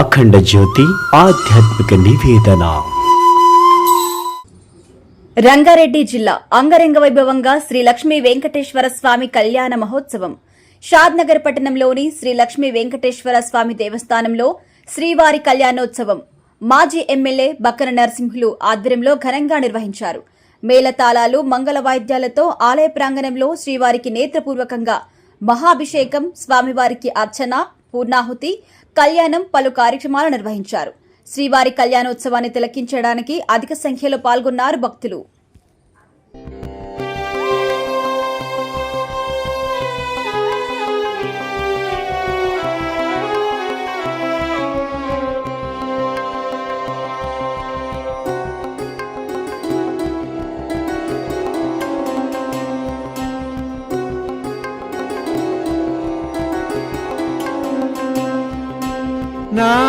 అఖండ జ్యోతి ఆధ్యాత్మిక నివేదన. రంగారెడ్డి జిల్లా అంగరంగ వైభవంగా శ్రీ లక్ష్మీ వెంకటేశ్వర స్వామి కళ్యాణ మహోత్సవం. షాద్నగర్ పట్టణంలోని శ్రీ లక్ష్మీ వెంకటేశ్వర స్వామి దేవస్థానంలో శ్రీవారి కళ్యాణోత్సవం. మాజీ ఎమ్మెల్యే బక్కన నరసింహులు ఆధ్వర్యంలో ఘనంగా నిర్వహించారు. మేళతాళాలు మంగళ వాయిద్యాలతో ఆలయ ప్రాంగణంలో శ్రీవారికి నేత్రపూర్వకంగా మహాభిషేకం స్వామివారికి అర్చన పూర్ణాహుతి కళ్యాణం పలు కార్యక్రమాలు నిర్వహించారు. శ్రీవారి కళ్యాణోత్సవాన్ని తిలకించడానికి అధిక సంఖ్యలో పాల్గొన్నారు భక్తులు. now.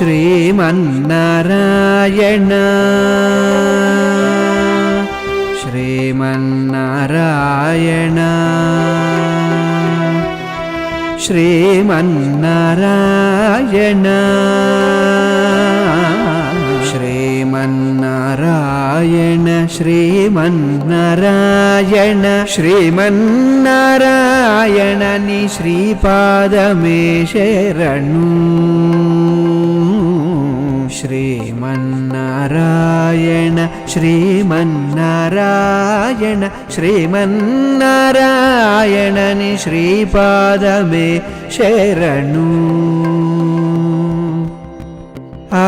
श्रीमन्नारायण श्रीमन्नारायण श्रीमन्नारायण श्रीमन्नारायण നാരായണ ശ്രീമന്നാരായണ ശ്രീമന്നാരായണ നി ശ്രീപാദമേ ശരണു ശ്രീമന്നാരായണ ശ്രീമന്നാരായണ ശ്രീമന്നാരായണ നി ശ്രീപാദമേ ശരണു ആ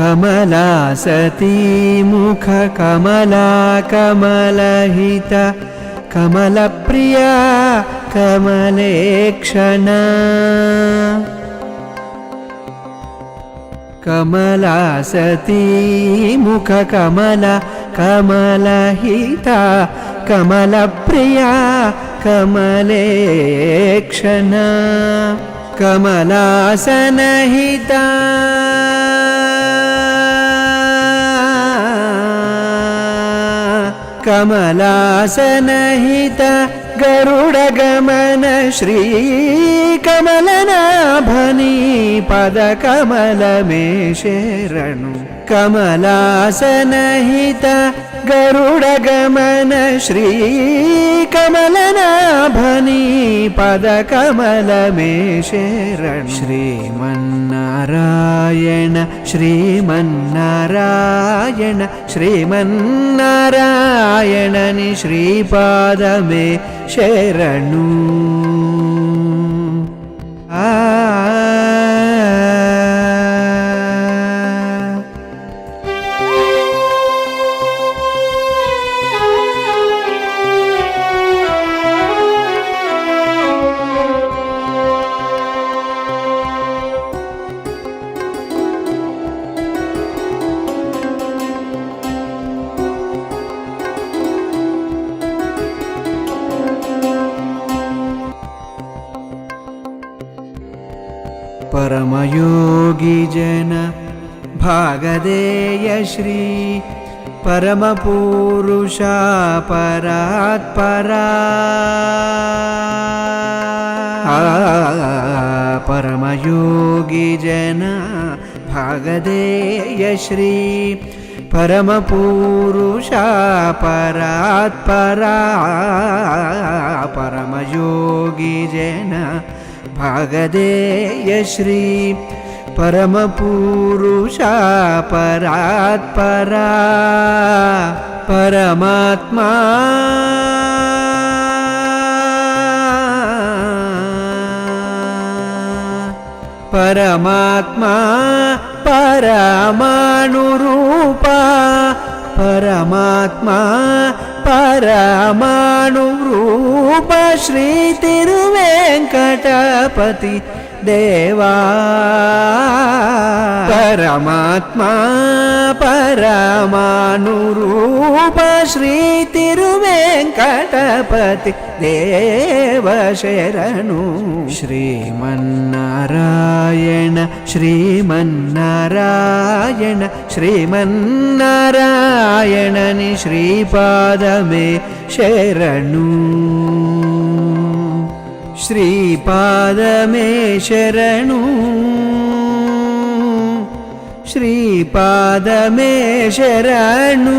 कमला सती मुख कमला कमलहित कमलप्रिया कमलेक्षणा कमला सती मुख कमला कमलहिता कमलप्रिया कमलेक्षणा कमलासनहिता कमलासनहित गरुडगमन श्री कमलनाभनी पदकमल मे शरणु कमलासनहित गरुडगमन श्री कमलनाभनी पदकमल मे शरणु श्रीमन्नारायण श्रीमन्नारायण श्रीमन्नारायण नि श्रीपादमे शरणु आ परमयोगी जन भागदेयश्री परमपूरुषा परात्परा। परमयोगी जन भागदे यश्री परमपूरुष परात्परा। परमयोगी जन भागदेयश्री परमपूरुषा परात्परा परमात्मा। परमात्मा परमानुरूपा परमात्मा ಪರಮಾಣು ರೂಪ ಶ್ರೀ ತಿರುವೆಂಕಟಪತಿ ದೇವಾ. ಪರಮಾತ್ಮ ಪರಮಾನುರೂಪ ಶ್ರೀ ತಿರು పరమానురూప శ్రీ తిరువేంకటపతి దేవ శరణు శ్రీమన్నారాయణ శ్రీమన్నారాయణ శ్రీమన్నారాయణని శ్రీపాదమే శరణు శ్రీపాదమే శరణు శ్రీపాదమే శరణు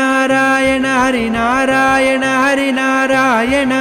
ஹரி நாராயண ஹரி நாராயண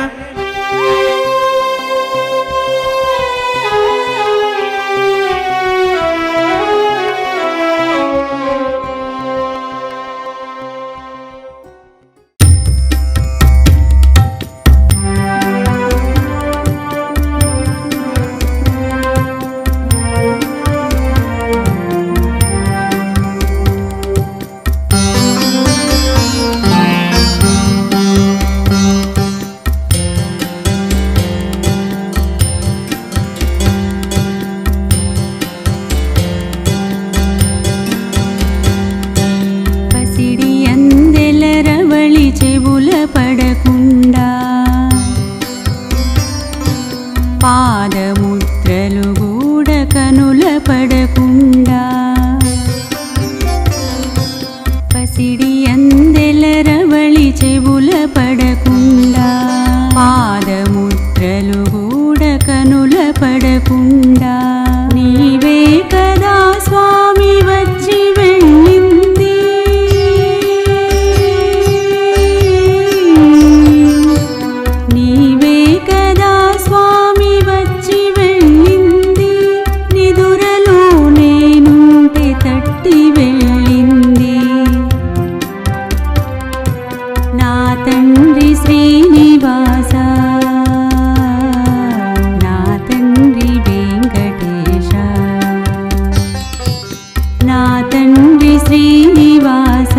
तण्डि श्रीनिवास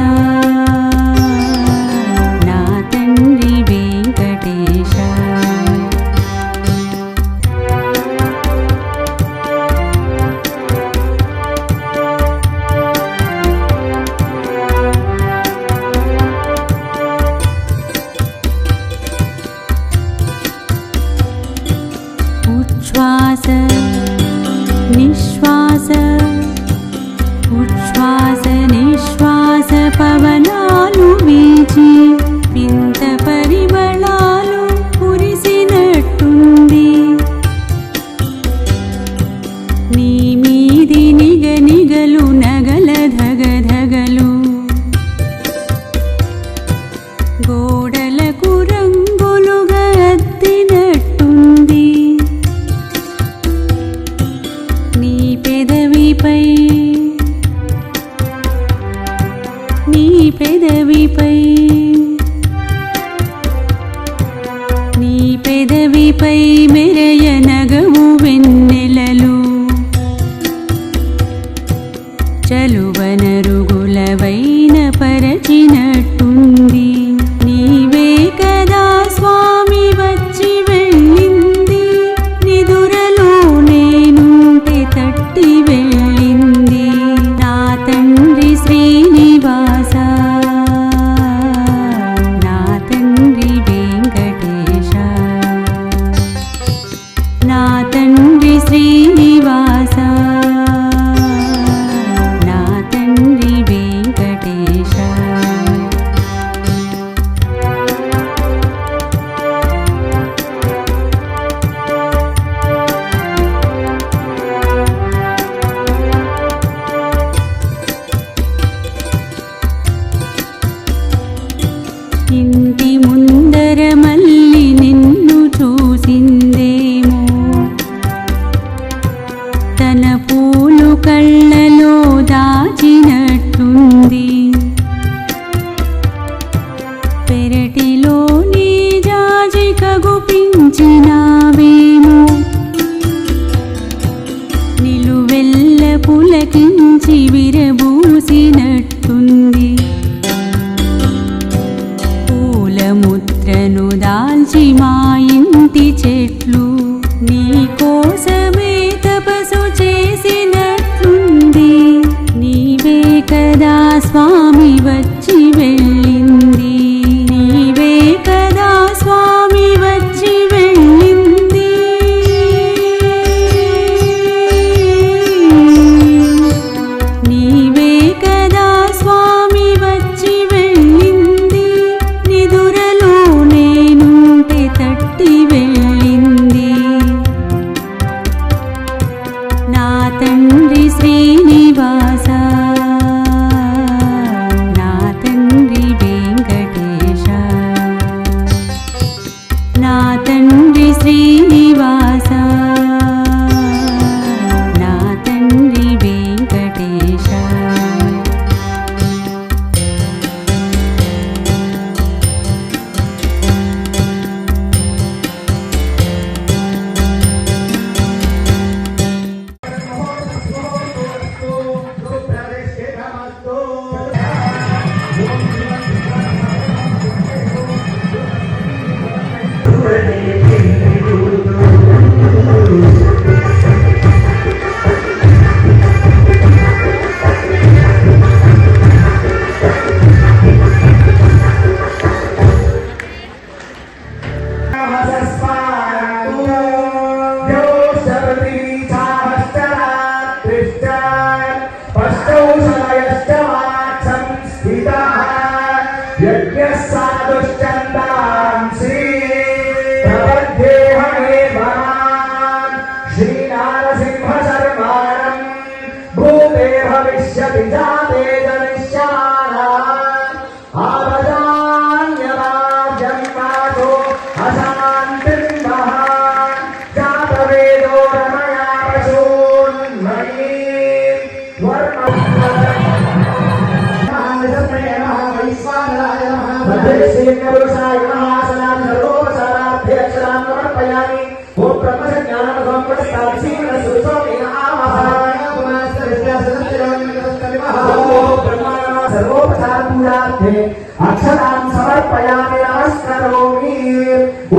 पूजार्थे अक्षरान् समर्पयामि नमस्करोमि।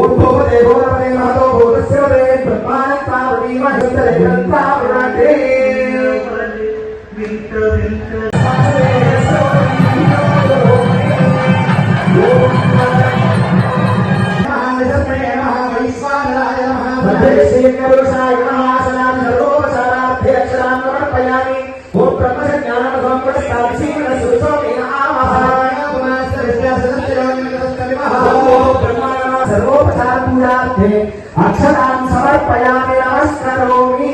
उद्धो देवो रमे महतो भूतस्य वदे ब्रह्माणि पार्वतीमहितरे ग्रन्थावृणते ृषाय नमः सदां सर्वोपचारार्थे मध्ये अक्षरान् समर्पयामि नमस्करोमि